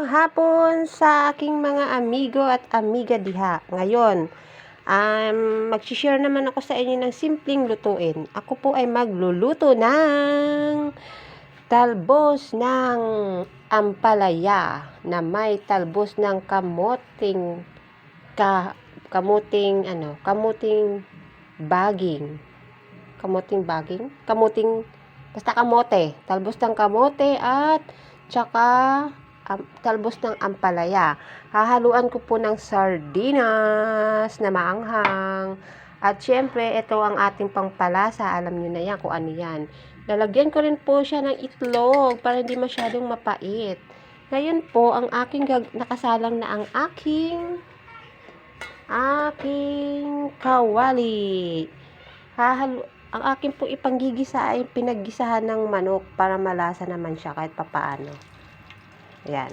Magandang hapon sa aking mga amigo at amiga diha. Ngayon, um, mag-share naman ako sa inyo ng simpleng lutuin. Ako po ay magluluto ng talbos ng ampalaya na may talbos ng kamoting ka, kamuting ano, kamuting baging. Kamuting baging? Kamuting basta kamote. Talbos ng kamote at tsaka talbos ng ampalaya. Hahaluan ko po ng sardinas na maanghang. At syempre, ito ang ating pangpalasa. Alam nyo na yan kung ano yan. Lalagyan ko rin po siya ng itlog para hindi masyadong mapait. Ngayon po, ang aking nakasalang na ang aking aking kawali. Hahalu ang akin po ipanggigisa ay pinaggisahan ng manok para malasa naman siya kahit papaano. Ayan.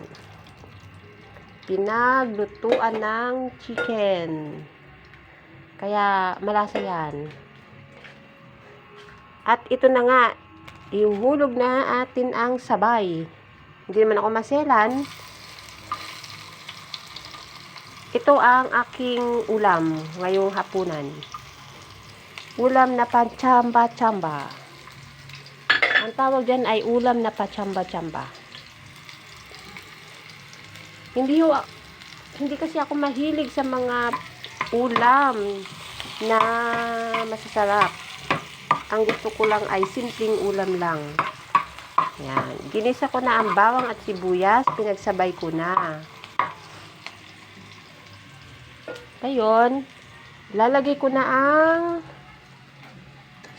Pinaglutuan ng chicken. Kaya malasa yan. At ito na nga, ihuhulog na atin ang sabay. Hindi naman ako maselan. Ito ang aking ulam ngayong hapunan ulam na pachamba-chamba. Ang tawag dyan ay ulam na pachamba-chamba. Hindi ho, hindi kasi ako mahilig sa mga ulam na masasarap. Ang gusto ko lang ay simpleng ulam lang. Yan. Ginisa ko na ang bawang at sibuyas. Pinagsabay ko na. Ngayon, lalagay ko na ang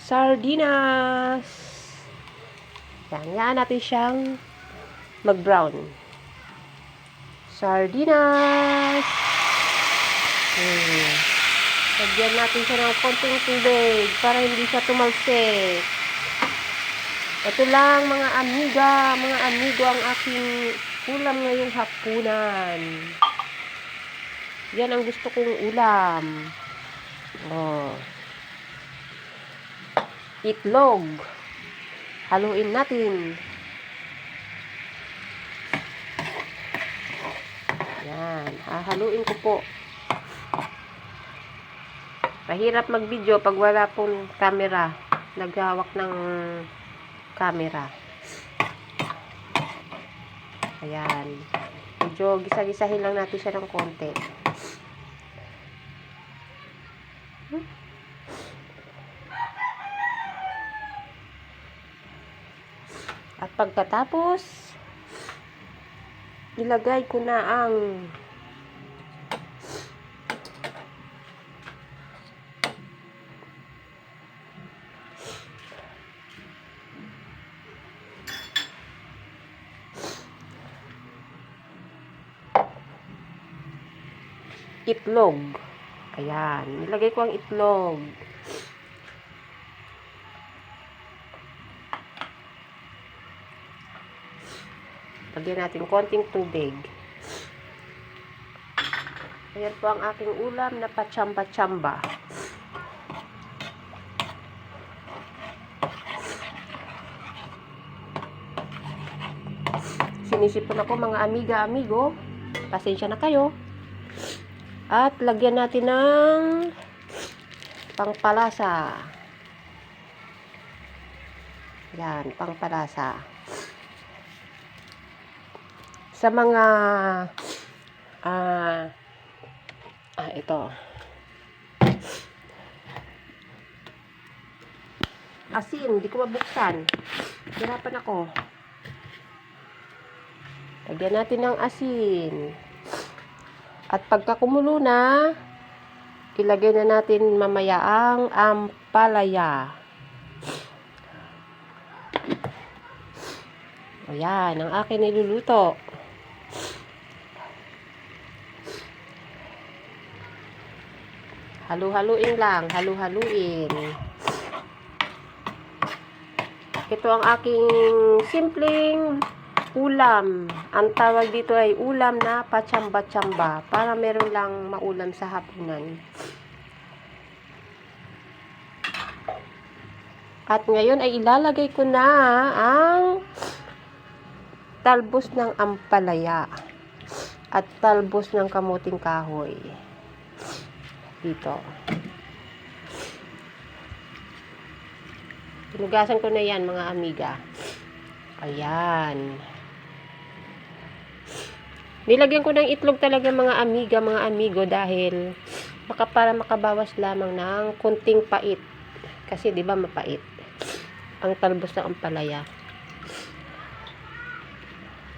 sardinas. Yan, yan natin siyang mag-brown. Sardinas. Hmm. Lagyan natin siya ng konting tubig para hindi siya tumalsik. Ito lang mga amiga, mga amigo ang aking ulam ngayong hapunan. Yan ang gusto kong ulam. Oh itlog. Haluin natin. Yan. Hahaluin ko po. Mahirap mag-video pag wala pong camera. Naghawak ng camera. Ayan. Medyo gisa-gisahin lang natin siya ng konti. At pagkatapos, ilagay ko na ang itlog. Ayan, nilagay ko ang itlog. Lagyan natin konting tubig. Ayan po ang aking ulam na pachamba-chamba. Sinisipon ako mga amiga-amigo. Pasensya na kayo. At lagyan natin ng pangpalasa. Yan, pangpalasa sa mga ah, ah ito. Asin, hindi ko mabuksan. Hirapan ako. Lagyan natin ng asin. At pagka kumulo na ilagay na natin mamaya ang ampalaya. Ayan, ang akin niluluto Halu-haluin lang, halu-haluin. Ito ang aking simpleng ulam. Ang tawag dito ay ulam na pachamba-chamba para meron lang maulam sa hapunan. At ngayon ay ilalagay ko na ang talbos ng ampalaya. at talbos ng kamuting kahoy. Dito. Pinugasan ko na yan mga amiga. Ayan. Nilagyan ko ng itlog talaga mga amiga, mga amigo dahil baka para makabawas lamang ng konting pait. Kasi 'di ba mapait ang talbos ng ampalaya.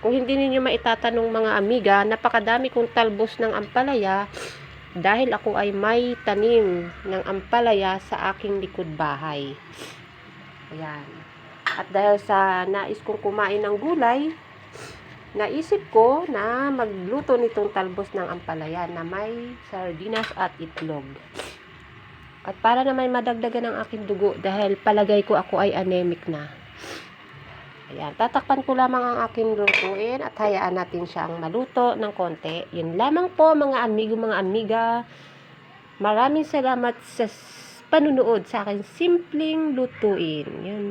Kung hindi ninyo maitatanong mga amiga, napakadami kong talbos ng ampalaya dahil ako ay may tanim ng ampalaya sa aking likod bahay. Ayan. At dahil sa nais kong kumain ng gulay, naisip ko na magluto nitong talbos ng ampalaya na may sardinas at itlog. At para naman madagdagan ang aking dugo dahil palagay ko ako ay anemic na. Ayan, tatakpan ko lamang ang aking lutuin at hayaan natin siyang maluto ng konti. Yun lamang po mga amigo, mga amiga. Maraming salamat sa panunood sa aking simpleng lutuin. Yun.